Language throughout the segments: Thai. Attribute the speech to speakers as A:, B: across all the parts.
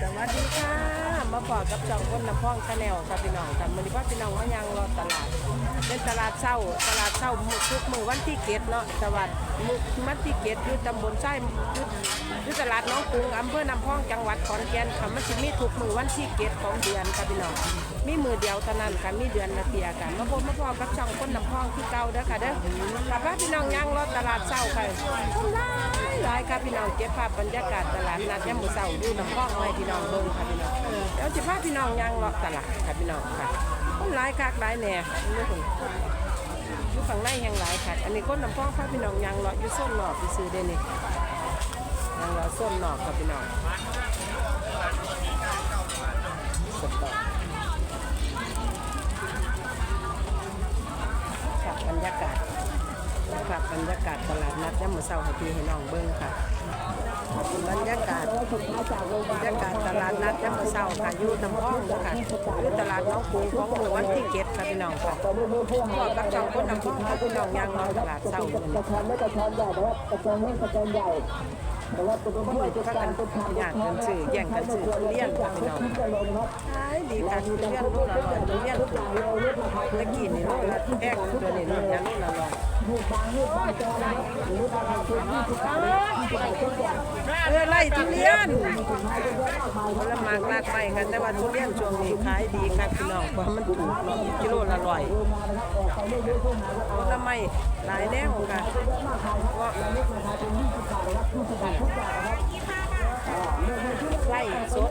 A: สวัสดีค่ะ มาพอกับจองคนน้ำพ่องชาแนลค่ะพี่น้องค่ะมันนี้ว่อพี่น้องมายังรอตลาด เป็นตลาดเช้า ตลาดเช้ามือทุกมือวันที่เกตเนาะตลาดมือวันที่เกตอยู่ตำบลไส้อยู่อยู่ตลาดน้องกรุงอำเภอน้ำพองจังหวัดขอนแก่นค่ะมันสิมีทุกมือวันที่เกตของเดือนค่ะพี่น้อง มีมือเดียวเท่านั้นค่ะมีเดือนละเทียกันมาพบมาพอกับจองคนน้ำพองที่เก่าเด้อค่ะเด้อค่ะว่าพี่น้องยังรอตลาดเช้าค่ะหลายหลายค่ะพี่น้องเก็บภาพบรรยากาศตลาดนัดยามมื้อเช้าอยู่น้ำพองไว้พี่น้องเบิ่งค่ะพี่น้องเดี๋ยวสิพาพี่น้องยังรอตลาดค่ะพี่น้องค่ะคนหลายคักหลายแหน่นี่ผมอยู่ฝั่งในแห่งหลายค่ะอันนี้คนน้ำพองพาพี่น้องยางเลาะอยู่ส้นหนอกไปซื้อได้นี่ยางเลาส้นหนอกค่ะพี่น้อง นัดย่ามมื้อเช้าให้พี่ให้น้องเบิ่งค่ะบรรยากาศบรรยากาศตลาดนัดย่ามมื้อเช้าค่ะอยู่น้ำพองค่ะอยู่ตลาดน้องกรุงของหมู่วันที่เก็ดค่ะพี่น้องค่ะพอกับสองคนนำพองค่ะพี่น้องยางเลาะตลาดเช้าอยู่นี่
B: กระชอนไม่กระชอนใหญ่แต่ว่ากระชอนไม่กระชอนใหญ่แต่ว่าตัว
A: คน
B: ผู้
A: อื่น
B: จะ
A: ก็
B: กา
A: กัน
B: ตัวทำ
A: อย่ากกันซื้อแย่งกันซื้อเรียนค่ะพี่น้อง
B: ที่จะลงครับ
A: ขายดีค่ะทุเรียนลูกละร้อยทุเรียน
B: ทุกอย่างเราลดราคา
A: ตะกี้นี่ลูกละแพงตัวนี้ลูกละลูกละ เออไล่ทุเรียนผลไม้ลากไปค่ะแต่ว่าทุเรียนช่วงนี้ขายดีค่ะพี่น้องเพราะมันถูกเนาะกิโลละร้อยผลไม้หลายแนวค่ะว่าไล่สด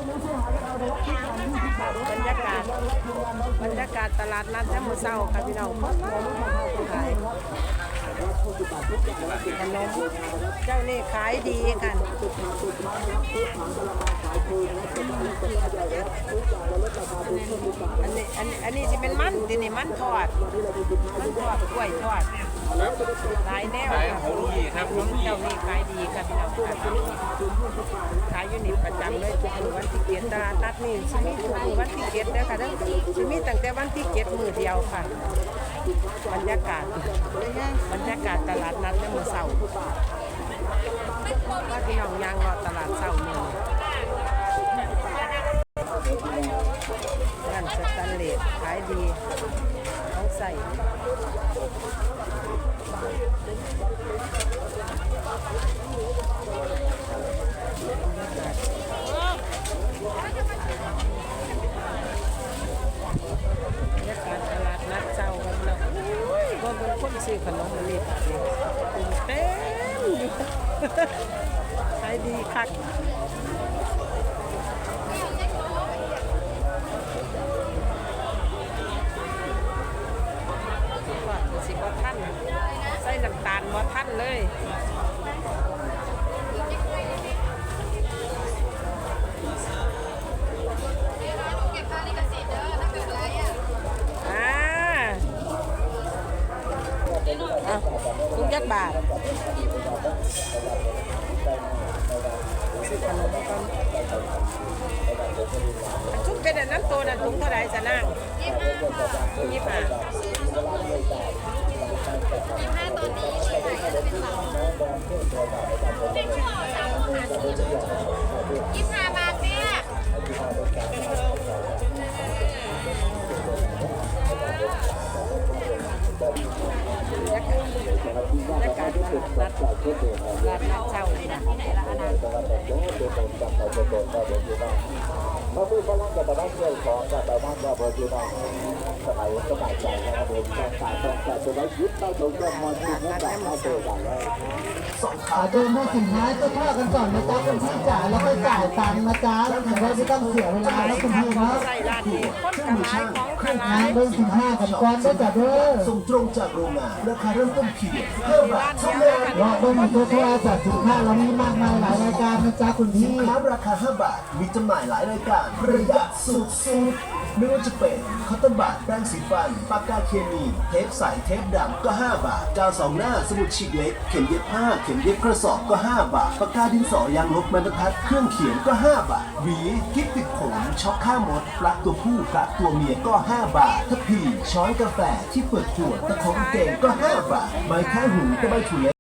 A: บรรยากาศบรรยากาศตลาดนัดยามมื้อเช้าค่ะพี่น้องคนขาย ขนมเจ้านี่ขายดีกันอันนี้อันนี้อันนี้จะเป็นมันทีนี่มันทอด มันทอดกล้วยทอด หลายแนวค่ะ
C: ของดีครับของดี
A: เจ้านี่ขายดีค่ะพี่น้องค่ะขายอยู่นี่ประจำเลยทุกมื้อวันที่เกียรตลาดนัดนี่สิมีทุกมื้อวันที่เกียรเด้อค่ะเด้อสิมีตั้งแต่วันที่เกียรมือเดียวค่ะ บรรยากาศบรรยากาศตลาดนัดในมื้อเช้าว่าพี่น้องยางรอตลาดเช้ามื้อนี้ คนซื้อขนมมาเรียบเต็มอยู่ขายดีคัก เลย อาทุกยักบาทซื้อขนมก่อนอันทุกเป็นนนั้นตัวนั้นถุงเท่าไร่จะนั่งยี่สิบห้า
D: ยี่ บ
A: รรยากาศบรรยากาศตลาดนัดตลาดนัดเช้าค่ะ
B: พระผู้พระรักกับบ้านเกิดของกับบ้านว่าเบริณสมัยสมัยใจนะครับผมการสายต้องการจะได้ยึดเต้าตรงจอมมอญที่นั่นแบบมาเจอกันแล้ว
E: อ่าเดินมาสินค้าเสื้อผ้ากันก่อนนะจ๊ะคุณพี่จ๋าแล้วค่อยจ่ายตังค์นะจ๊ะแล้วถึงได้ไม่ต้องเสียเวลาแล้วคุณพี่เนาะ
A: ใส่ร้านนี้คนกระไรของกระไร
E: งานเดินสินค้ากันก่อนด้วยจ้ะเด้อ
F: ส่งตรงจากโรงงานราคาเริ่มต้นเพียง5บาทเท่านั้น
E: รอเดินมาทั่วจากสินค้าเรามีมากมายหลายรายการนะจ๊ะคุณพี่
F: สินค้าราคา 5 บาทมีจำหน่ายหลายรายการประหยัดสุดๆไม่ว่าจะเป็นคอตตอนบัตแปรงสีฟัน ปากกาเคมี เทปใสเทปดำก็ 5 บาทกาวสองหน้าสมุดฉีกเล็ก เข็มเย็บผ้า เข็มเย็บกระสอบก็ 5 บาท ปากกาดินสอยางลบไม้บรรทัด เครื่องเขียนก็ 5 บาท หวีกิ๊กติดผมช็อกข้ามดปลั๊กตัวผู้ปลั๊กตัวเมียก็ 5 บาททัพพีช้อนกาแฟที่เปิดขวดตะของเกงก็ 5 บาทไม้แค่หูตะไบถูเล็ก